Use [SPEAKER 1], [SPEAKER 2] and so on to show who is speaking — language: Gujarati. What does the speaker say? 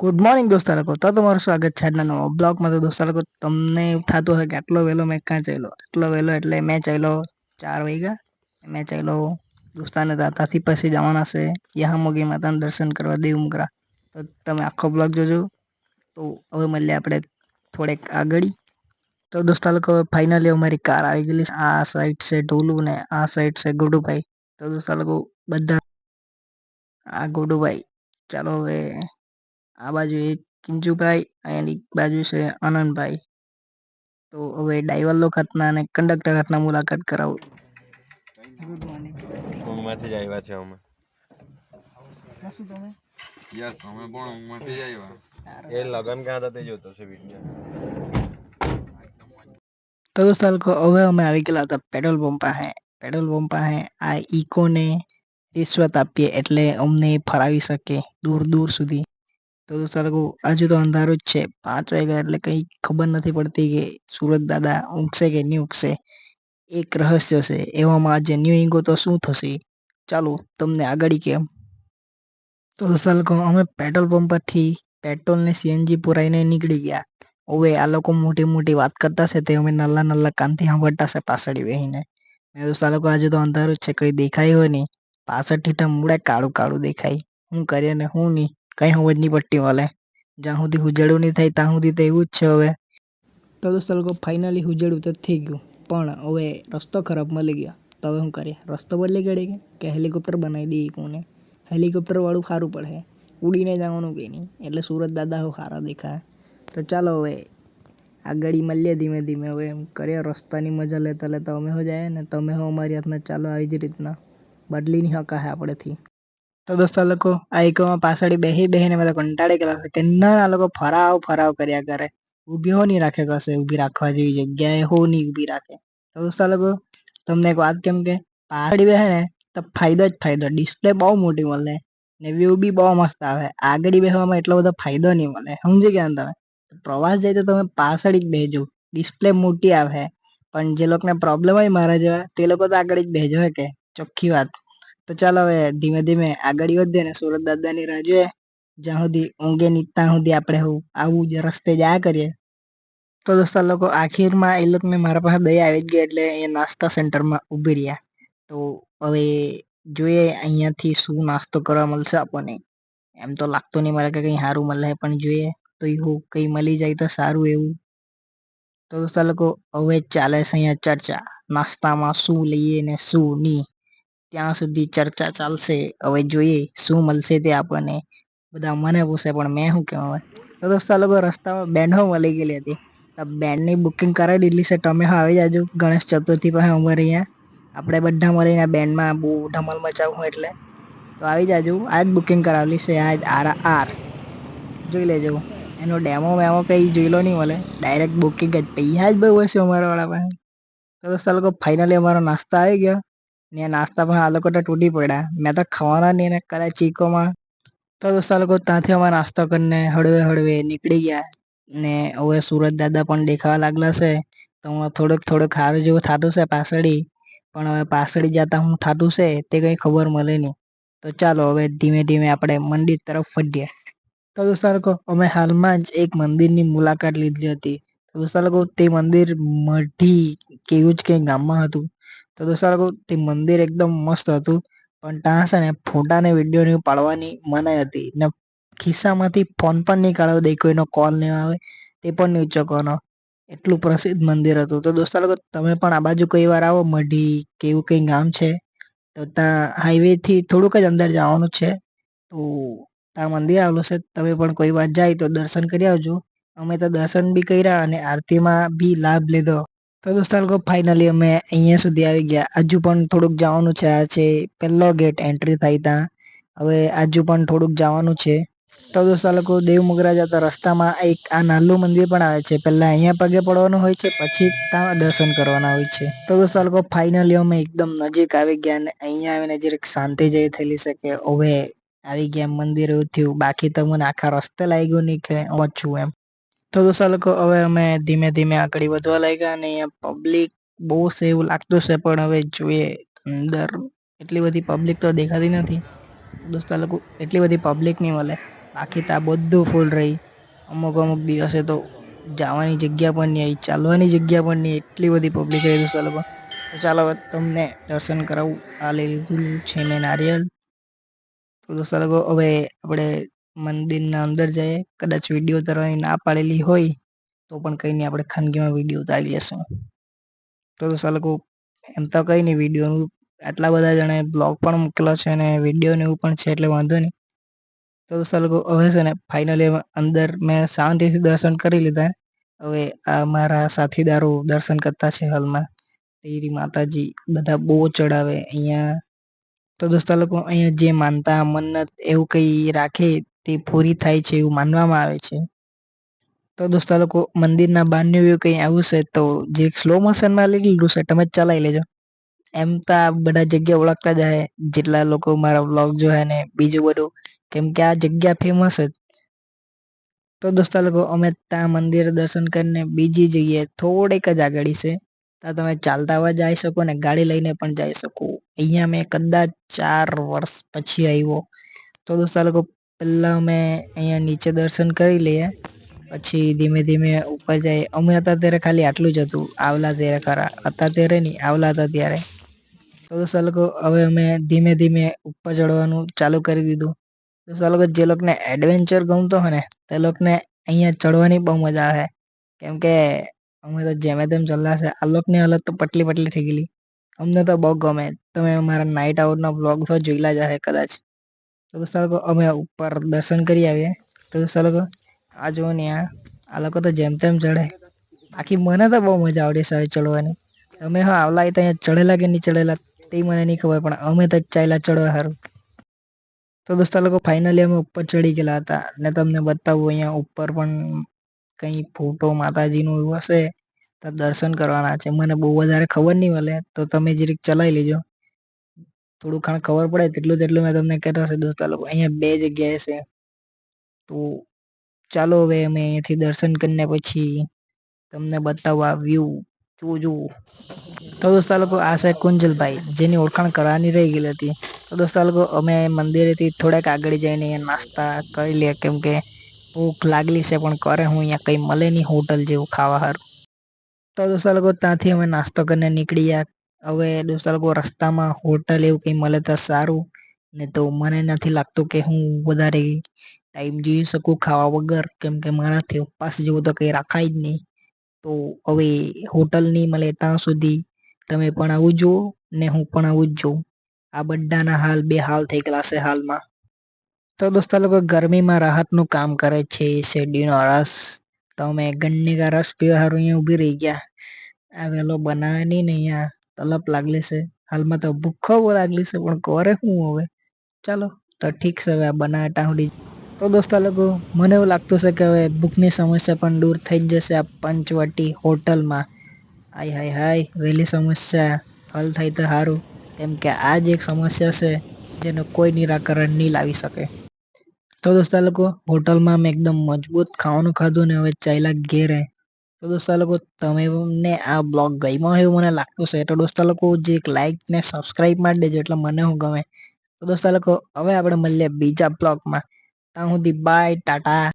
[SPEAKER 1] ગુડ મોર્નિંગ દોસ્તા લોકો તો તમારું સ્વાગત છે આજના નવા બ્લોગમાં. તો દોસ્તા લોકો તમને થતું હોય કે આટલો વહેલો મેં ક્યાં ચાલ્યો? આટલો વહેલો એટલે મેં ચાલ્યો ચાર વાગ્યા. મેં ચાલ્યો દોસ્તાને દાતાથી પછી જવાના છે. યહામોગી માતાના દર્શન કરવા દેવમુગરા તો તમે આખો બ્લોગ જોજો. તો હવે મળીએ આપણે થોડેક આગળ. તો દોસ્તા લોકો ફાઇનલી અમારી કાર આવી ગયેલી આ સાઈડ છે ઢોલુ ને આ સાઈડ છે ગોડુભાઈ. તો દોસ્તા લોકો બધા આ ગોડુભાઈ. ચાલો હવે આ બાજુ એક કિંજુભાઈ અને એક બાજુ છે આનંદભાઈ. તો હવે ડ્રાઈવર લોકો અને કંડક્ટર ખાતના મુલાકાત કરાવું. ગુડ મોર્નિંગ
[SPEAKER 2] ઊંઘમાંથી જ આવ્યા છે અમે.
[SPEAKER 1] શું તમે?
[SPEAKER 3] યસ અમે પણ ઊંઘમાંથી જ આવ્યા.
[SPEAKER 2] એ લગન ક્યાં હતા તે જોતો છે વીડિયો
[SPEAKER 1] તો દોસ્તો લોકો હવે અમે આવી ગયેલા હતા પેટ્રોલ પંપ. પાસે પેટ્રોલ પંપ પાસે આ ઈકોને રિશ્વત આપીએ એટલે અમને ફરાવી શકે દૂર દૂર સુધી. તો દોસ્તો લોકો તો અંધારું જ છે. પાંચ વાગ્યા એટલે કંઈ ખબર નથી પડતી કે સુરત દાદા ઊંઘશે કે નહીં ઊંઘશે. એક રહસ્ય છે. એવામાં આજે ન્યૂ ઇંગો તો શું થશે? ચાલો તમને આગળ કેમ? તો દોસ્તો અમે પેટ્રોલ પંપ પરથી પેટ્રોલ ને સીએનજી પુરાઈને નીકળી ગયા. હવે આ લોકો મોટી મોટી વાત કરતા છે તે અમે નલ્લા નલ્લા કાનથી સાંભળતા છે પાછળ બેસીને મેં દોસ્તો લોકો આજે તો અંધારું જ છે. કંઈ દેખાય હોય નહીં. પાછળથી તો મૂળે કાળું કાળું દેખાય. હું કરીએ ને શું નહીં? કંઈ સમજ નહીં પડતી વાલે. જ્યાં સુધી ઉજાળું નહીં થાય ત્યાં સુધી તો એવું જ છે હવે. તો દોસ્તો લોકો ફાઇનલી ઉજાળું તો થઈ ગયું. પણ હવે રસ્તો ખરાબ મળી ગયો. તો હવે શું કરીએ? રસ્તો બદલી કાઢીએ કે હેલિકોપ્ટર બનાવી દઈએ કોને? હેલિકોપ્ટરવાળું સારું પડે. ઉડીને જવાનું કંઈ નહીં? એટલે સુરત દાદા હવે સારા દેખાય. તો ચાલો હવે આગળ મળીએ ધીમે ધીમે. હવે એમ કરીએ, રસ્તાની મજા લેતા લેતા અમે હો જાય ને તમે હો અમારી હાથના ચાલો આવી જ રીતના. બદલી નહીં શકાય આપણેથી તો દોસ્તો લોકો આ એકમાં પાછળ બેસી બેસીને બધા કંટાળી ગયેલા છે કે ના આ લોકો ફરાવ ફરાવ કર્યા કરે. ઊભી હો નહીં રાખે કશે, ઊભી રાખવા જેવી જગ્યાએ હો નહીં ઊભી રાખે. તો દોસ્તો લોકો તમને એક વાત કેમ કે પાછળ બેસે ને તો ફાયદો જ ફાયદો. ડિસ્પ્લે બહુ મોટી મળે ને વ્યૂ બી બહુ મસ્ત આવે. આગળ બેસવામાં એટલો બધો ફાયદો નહીં મળે. સમજી ગયા તમે? પ્રવાસ જાય તો તમે પાછળ જ બેસજો ડિસ્પ્લે મોટી આવે. પણ જે લોકોને પ્રોબ્લેમ હોય મારા જેવા, તે લોકો તો આગળ જ બેસજો હે કે? ચોખ્ખી વાત. તો ચાલો હવે ધીમે ધીમે આગળ વધીએ ને સુરત દાદાની રાહ જોઈએ. જ્યાં સુધી ઊંઘે નહીં, ત્યાં સુધી આપણે આવું જ રસ્તે જાયા કરીએ. તો દોસ્તો લોકો આખીરમાં એ લોકોને મારા પાસે દયા આવી જ ગઈ એટલે એ નાસ્તા સેન્ટરમાં ઊભી રહ્યા. તો હવે જોઈએ અહીંયાથી શું નાસ્તો કરવા મળશે આપણને. એમ તો લાગતું નહીં મળે કે કંઈ સારું મળે પણ જોઈએ. તો એવું કંઈ મળી જાય તો સારું એવું. તો દોસ્તો લોકો હવે ચાલે છે અહીંયા ચર્ચા. નાસ્તામાં શું લઈએ ને શું નહીં. ત્યાં સુધી ચર્ચા ચાલશે. હવે જોઈએ શું મળશે તે આપણને. બધા મને પૂછે, પણ મેં શું કહેવા તો દોસ્તો લોકો રસ્તામાં બેન્ડો મળી ગયેલી હતી. તો બેન્ડની બુકિંગ કરાવી દીધલી છે. તમે આવી જાજો. ગણેશ ચતુર્થી પાસે અમારે અહીંયા. આપણે બધા મળીને બેન્ડમાં બહુ ધમાલ મચાવવું એટલે. તો આવી જાજો. આજ બુકિંગ કરાવેલી છે. આજ આર આર. જોઈ લેજો. એનો ડેમો વેમો કંઈ જોઈ લો નહીં મળે. ડાયરેક્ટ બુકિંગ જ. પૈસા જ બહુ હશે અમારા વાળા પાસે. તો દોસ્તો લોકો ફાઇનલી અમારો નાસ્તો આવી ગયો. ને નાસ્તા પણ આ લોકો તો તૂટી પડ્યા. મેં તો ખાવાના નહીં ને કદાચ ચીકોમાં. તો દોસ્તો લોકો ત્યાંથી અમે નાસ્તો કરીને હળવે હળવે નીકળી ગયા. ને હવે સુરત દાદા પણ દેખાવા લાગલા છે. તો હું થોડુંક થોડુંક સારું જેવું થતું છે પાછળી પણ હવે પાછળી જતા હું થતું છે તે કંઈ ખબર મળે નહીં. તો ચાલો હવે ધીમે ધીમે આપણે મંદિર તરફ વધીએ. તો દોસ્તો લોકો અમે હાલમાં જ એક મંદિરની મુલાકાત લીધી હતી. તો દોસ્તો લોકો તે મંદિર મઢી કેવું જ કંઈ ગામમાં હતું. તો દોસ્તો લોકો તે મંદિર એકદમ મસ્ત હતું. પણ ત્યાં છે ને ફોટા ને વીડિયો ને પાડવાની મનાઈ હતી. ને ખિસ્સામાંથી ફોન પણ નહીં કાઢવા દે કોઈનો કોલ નહીં આવે, તે પણ નહીં ઉચકવાનો. એટલું પ્રસિદ્ધ મંદિર હતું. તો દોસ્તો લોકો તમે પણ આ બાજુ કોઈ વાર આવો, મઢી કે એવું કંઈ ગામ છે, તો ત્યાં હાઈવેથી થોડુંક જ અંદર જવાનું છે. તો ત્યાં મંદિર આવેલું છે. તમે પણ કોઈ વાર જાય તો દર્શન કરી આવજો. અમે તો દર્શન બી કર્યા અને આરતીમાં બી લાભ લીધો. તો દોસ્તો લોકો ફાઇનલી અમે અહીંયા સુધી આવી ગયા. હજુ પણ થોડુંક જવાનું છે, આ છે પહેલો ગેટ એન્ટ્રી થાય ત્યાં. હવે હજુ પણ થોડુંક જવાનું છે. તો દોસ્તો લોકો દેવમોગરા જતા રસ્તામાં એક આ નાનું મંદિર પણ આવે છે. પહેલાં અહીંયા પગે પડવાનું હોય છે, પછી ત્યાં દર્શન કરવાના હોય છે. તો દોસ્તો લોકો ફાઇનલી અમે એકદમ નજીક આવી ગયા અને અહીંયા આવીને જરીક શાંતિ જેવી થયેલી શકે હવે આવી ગયા મંદિર એવું થયું બાકી તો મને આખા રસ્તે લાગ્યું નહીં કે ઓછું એમ. તો દોસ્તો લોકો હવે અમે ધીમે ધીમે આગળ વધવા લાગ્યા અને અહીંયા પબ્લિક બહુ છે એવું લાગતું છે, પણ હવે જોઈએ અંદર એટલી બધી પબ્લિક તો દેખાતી નથી. દોસ્તો લોકો એટલી બધી પબ્લિક નહીં મળે. બાકી તો આ બધું ફૂલ રહી. અમુક અમુક દિવસે તો જવાની જગ્યા પણ નહીં આવી, ચાલવાની જગ્યા પણ નહીં, એટલી બધી પબ્લિક રહી દોસ્તો લોકો. તો ચાલો તમને દર્શન કરાવું. આ લઈ લીધું છે મેં નારિયેલ. તો દોસ્તો લોકો હવે આપણે મંદિરના અંદર જઈએ, કદાચ વીડિયો ઉતારવાની ના પાડેલી હોય, તો પણ કંઈ નહીં આપણે ખાનગીમાં વીડિયો ઉતારી લેશું. તો દોસ્તો લોકો એમ તો કંઈ નહીં વિડીયોનું આટલા બધા જણાએ બ્લોગ પણ મૂકેલો છે અને વિડીયોને એવું પણ છે, એટલે વાંધો નહીં. તો દોસ્તો લોકો હવે છે ને ફાઇનલી અંદર મેં શાંતિથી દર્શન કરી લીધા. હવે આ મારા સાથીદારો દર્શન કરતા છે હાલમાં. તેરી માતાજી બધા બહુ ચડાવે અહીંયા. તો દોસ્તો લોકો અહીંયા જે માનતા, મન્નત એવું કંઈ રાખે તે પૂરી થાય છે એવું માનવામાં આવે છે. તો દોસ્તો લોકો મંદિરના બહારનું વ્યૂ કંઈ આવું છે તો જે સ્લો મોશનમાં લઈ લીધું છે, તમે જ ચલાવી લેજો. એમ તો આ બધા જગ્યા ઓળખતા જ હશે જેટલા લોકો મારા વ્લોગ જોયા ને બીજું બધું, કેમ કે આ જગ્યા ફેમસ જ. તો દોસ્તો લોકો અમે ત્યાં મંદિર દર્શન કરીને બીજી જગ્યાએ થોડીક જ આગળ છે. ત્યાં તમે ચાલતા આવવા જઈ શકો ને ગાડી લઈને પણ જઈ શકો. અહીંયા મેં કદાચ ચાર વર્ષ પછી આવ્યો. તો દોસ્તો લોકો પહેલાં અમે અહીંયા નીચે દર્શન કરી લઈએ. પછી ધીમે ધીમે ઉપર જઈએ. અમે હતા ત્યારે ખાલી આટલું જ હતું. આવલા ત્યારે ખરા. હતા ત્યારે નહીં, આવલા હતા ત્યારે. તો લોકો હવે અમે ધીમે ધીમે ઉપર ચડવાનું ચાલુ કરી દીધું. દોસ્તો લોકો જે લોકોને એડવેન્ચર ગમતો હોય ને, તે લોકોને અહીંયા ચડવાની બહુ મજા આવે. કેમ કે અમે તો જેમે તેમ ચાલ્યા છે, આ લોકોની હાલત તો પટલી પટલી થઈ ગયેલી. અમને તો બહુ ગમે. તમે મારા નાઇટ આઉટના બ્લોગ તો જોયેલા જ હશે કદાચ. તો દોસ્તો લોકો અમે ઉપર દર્શન કરી આવીએ. તો દોસ્તો લોકો આ જુઓ ને આ આ લોકો તો જેમ તેમ ચડે. બાકી મને તો બહુ મજા આવડી છે ચડવાની. તમે હા આવલા તો અહીંયા ચડેલા કે નહીં ચડેલા તે મને નહીં ખબર, પણ અમે તો ચાલ્યા ચડવા સારું તો દોસ્તો લોકો ફાઇનલી અમે ઉપર ચડી ગયેલા હતા. ને તમને બતાવું, અહીંયા ઉપર પણ કંઈ ફોટો માતાજીનું એવું હશે તો દર્શન કરવાના છે. મને બહુ વધારે ખબર નહીં મળે તો તમે જરીક ચલાવી લેજો. થોડું ઘણ ખબર પડે તેટલું તેટલું મેં તમને કહેતો હશે દોસ્તો. લોકો અહીંયા બે જગ્યાએ છે. તો ચાલો હવે અમે અહીંયાથી દર્શન કરીને પછી તમને બતાવવા વ્યૂ જોજો. તો દોસ્તો લોકો આ છે કુંજલભાઈ, જેની ઓળખાણ કરવાની રહી ગયેલી હતી. તો દોસ્તો લોકો અમે મંદિરેથી થોડાક આગળ જઈને અહીંયા નાસ્તા કરી લઈએ કેમ કે ભૂખ લાગેલી છે, પણ કરે હું અહીંયા કંઈ મળે નહીં હોટલ જેવું ખાવા સારું તો દોસ્તો લોકો ત્યાંથી અમે નાસ્તો કરીને નીકળી ગયા. હવે દોસ્તો લોકો રસ્તામાં હોટલ એવું કંઈ મળે તો સારું. ને તો મને નથી લાગતું કે હું વધારે ટાઈમ જીવી શકું ખાવા વગર. કેમ કે મારાથી ઉપવાસ જેવું તો કંઈ રાખાય જ નહીં. તો હવે હોટલ નહીં મળે ત્યાં સુધી તમે પણ આવું જુઓ ને હું પણ આવું જ જોઉં. આ બધાના હાલ બે હાલ થઈ ગયેલા છે હાલમાં. તો દોસ્તો લોકો ગરમીમાં રાહતનું કામ કરે છે, શેરડીનો રસ. તો અમે ગન્ને કા રસ પીવા સારું અહીંયા ઊભી રહી ગયા. આ વહેલો બનાવે નહીં ને અહીંયા. તલપ લાગલી છે. હાલમાં તો ભૂખો લાગલી છે, પણ કરે શું હવે? ચાલો, તો ઠીક છે હવે આ બનાવટા સુધી તો દોસ્તો લોકો, મને એવું લાગતું છે કે હવે ભૂખની સમસ્યા પણ દૂર થઈ જ જશે આ પંચવટી હોટલમાં. હાય હાય હાય, વહેલી સમસ્યા, હલ થાય તો સારું કેમ કે આ જ એક સમસ્યા છે, જેનું કોઈ નિરાકરણ નહીં લાવી શકે. તો દોસ્તો લોકો, હોટલમાં મેં એકદમ મજબૂત ખાવાનું ખાધું ને હવે ચાલ્યા ઘેરે તો દોસ્તો લોકો તમને આ બ્લોગ ગમ્યો હોય એવું મને લાગતું છે તો દોસ્તો લોકો જે એક લાઇક ને સબસ્ક્રાઈબ મારી દેજો એટલે મને હું ગમે. તો દોસ્તો લોકો, હવે આપણે મળીએ બીજા બ્લોગમાં. ત્યાં સુધી બાય ટાટા.